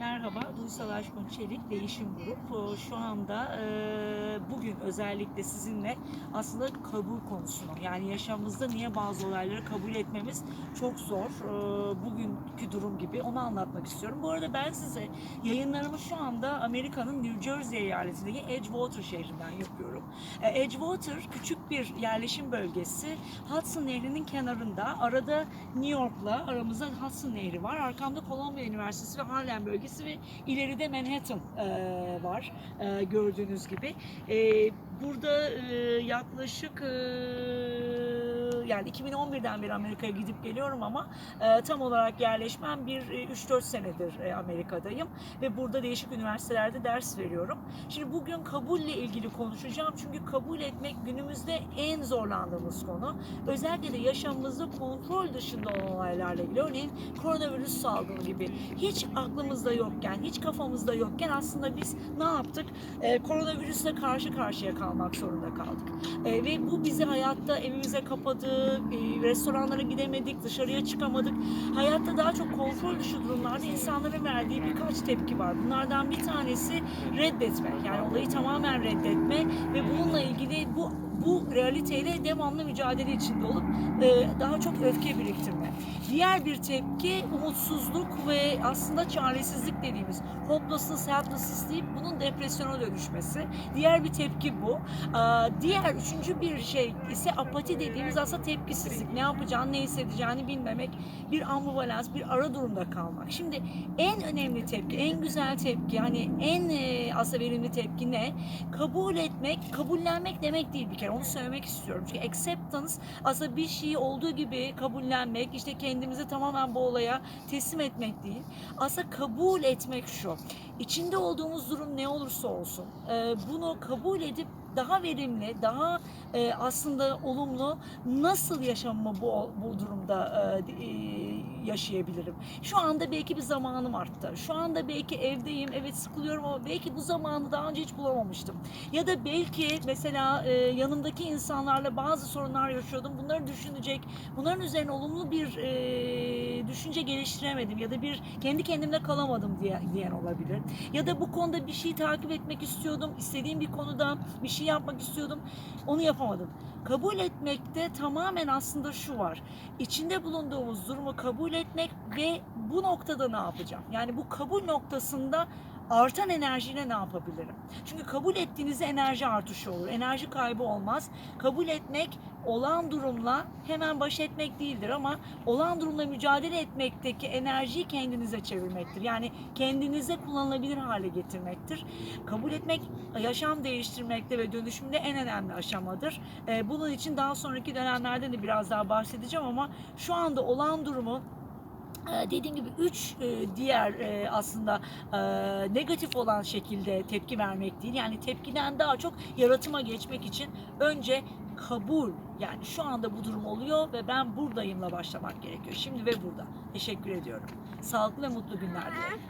Merhaba, Duysal Aşkın Çelik Değişim Grup. Şu anda e, bugün özellikle sizinle aslında kabul konusunu yani yaşamımızda niye bazı olayları kabul etmemiz çok zor. Ee, Bugünkü durum gibi onu anlatmak istiyorum. Bu arada ben size yayınlarımı şu anda Amerika'nın New Jersey eyaletindeki Edgewater şehrinden yapıyorum. Ee, Edgewater küçük bir yerleşim bölgesi. Hudson Nehri'nin kenarında. Arada New York'la aramızda Hudson Nehri var. Arkamda Columbia Üniversitesi ve Harlem bölgesi ve ileride Manhattan e, var e, gördüğünüz gibi. E, burada e, yaklaşık e, yani 2011'den beri Amerika'ya gidip geliyorum ama e, tam olarak yerleşmem bir e, 3-4 senedir e, Amerika'dayım ve burada değişik üniversitelerde ders veriyorum. Şimdi bugün kabulle ilgili konuşacağım çünkü kabul etmek günümüzde en zorlandığımız konu. Özellikle de yaşamımızda kontrol dışında olan olaylarla ilgili. Örneğin koronavirüs salgını gibi hiç aklımızda yokken, hiç kafamızda yokken aslında biz ne yaptık? Ee, koronavirüsle karşı karşıya kalmak zorunda kaldık. Ee, ve bu bizi hayatta evimize kapadı, e, restoranlara gidemedik, dışarıya çıkamadık. Hayatta daha çok kontrol dışı durumlarda insanların verdiği birkaç tepki var. Bunlardan bir tanesi reddetme. Yani olayı tamamen reddetme ve bununla ilgili bu bu realiteyle devamlı mücadele içinde olup e, daha çok öfke biriktirme. Diğer bir tepki umutsuzluk ve aslında çaresizlik dediğimiz hopelessness, helplessness deyip bunun depresyona dönüşmesi. Diğer bir tepki bu. Aa, Diğer üçüncü bir şey ise apati dediğimiz aslında tepkisizlik. Ne yapacağını, ne hissedeceğini bilmemek. Bir ambivalans, bir ara durumda kalmak. Şimdi en önemli tepki, en güzel tepki, hani en e, aslında verimli tepki ne? Kabul etmek, kabullenmek demek değil bir kere. Onu söylemek istiyorum. Çünkü acceptance aslında bir şeyi olduğu gibi kabullenmek, işte kendimizi tamamen bu olaya teslim etmek değil. Aslında kabul etmek şu. İçinde olduğumuz durum ne olursa olsun e, bunu kabul edip daha verimli, daha e, aslında olumlu nasıl yaşamımı bu, bu durumda e, yaşayabilirim? Şu anda belki bir zamanım arttı. Şu anda belki evdeyim, evet sıkılıyorum ama belki bu zamanı daha önce hiç bulamamıştım. Ya da belki mesela e, yanımdaki insanlarla bazı sorunlar yaşıyordum. Bunları düşünecek, bunların üzerine olumlu bir e, düşünce geliştiremedim ya da bir kendi kendimle kalamadım diye, diyen olabilir. Ya da bu konuda bir şey takip etmek istiyordum, istediğim bir konuda bir şey yapmak istiyordum, onu yapamadım. Kabul etmekte tamamen aslında şu var. İçinde bulunduğumuz durumu kabul etmek ve bu noktada ne yapacağım? Yani bu kabul noktasında artan enerjiyle ne yapabilirim? Çünkü kabul ettiğinizde enerji artışı olur. Enerji kaybı olmaz. Kabul etmek olan durumla hemen baş etmek değildir ama olan durumla mücadele etmekteki enerjiyi kendinize çevirmektir. Yani kendinize kullanılabilir hale getirmektir. Kabul etmek yaşam değiştirmekte ve dönüşümde en önemli aşamadır. Ee, bunun için daha sonraki dönemlerde de biraz daha bahsedeceğim ama şu anda olan durumu dediğim gibi üç e, diğer e, aslında e, negatif olan şekilde tepki vermek değil. Yani tepkiden daha çok yaratıma geçmek için önce kabul yani şu anda bu durum oluyor ve ben buradayımla başlamak gerekiyor. Şimdi ve burada. Teşekkür ediyorum. Sağlıklı ve mutlu günler dilerim.